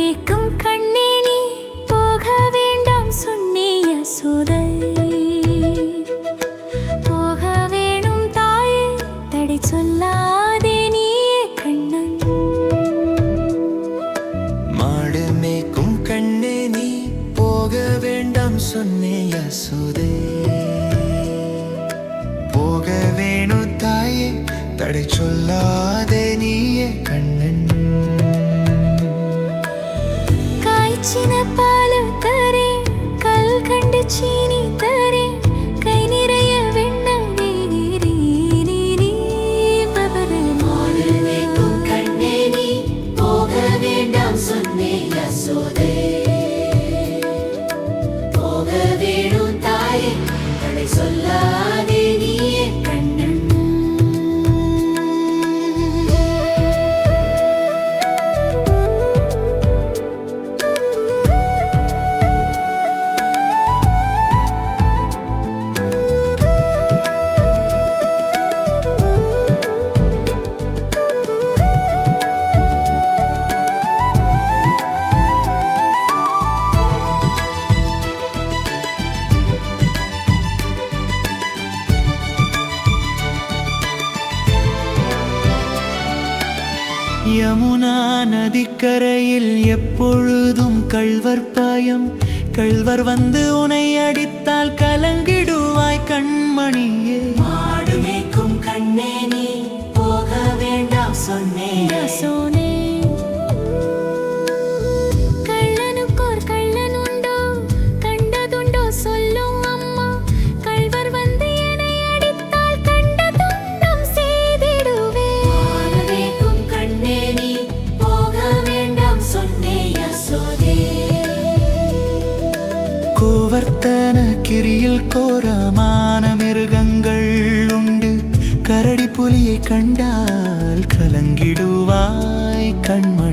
மேக்கும் கண்ணே நீ போக வேண்டாம் சொன்னிய சோதை போக வேணும் தாயே தடை சொல்லாதே நீ கண்ணன். மாடு மேக்கும் கண்ணே நீ போக வேண்டாம் சொன்னிய சோதை போக வேணும் தாயே தடை சொல்லாதே 熄灭 யமுனா நதிக்கரையில் எப்பொழுதும் கள்வர் பாயம் கள்வர் வந்து உனை அடித்தால் கலங்கிடுவாய் கண்மணியே. மாடு மேய்க்கும் கண்ணே நீ போக வேண்டாம் சொன்னேன். கிரியில் கோரமான மிருகங்கள் உண்டு. கரடி புலியை கண்டால் கலங்கிடுவாய் கண்மணி.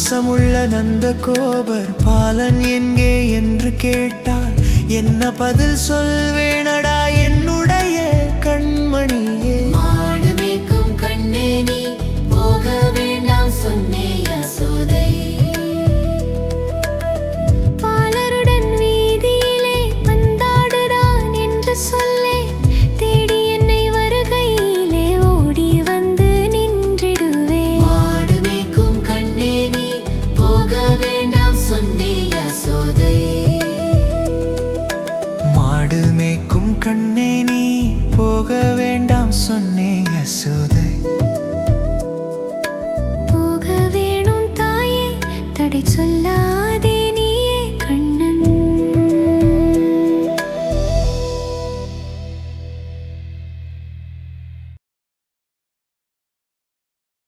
பாசமுள்ள நந்த கோபர் பாலன் எங்கே என்று கேட்டால் என்ன பதில் சொல்வேனடா? மசோதை போக வேணும் தாயே தடை சொல்லாது.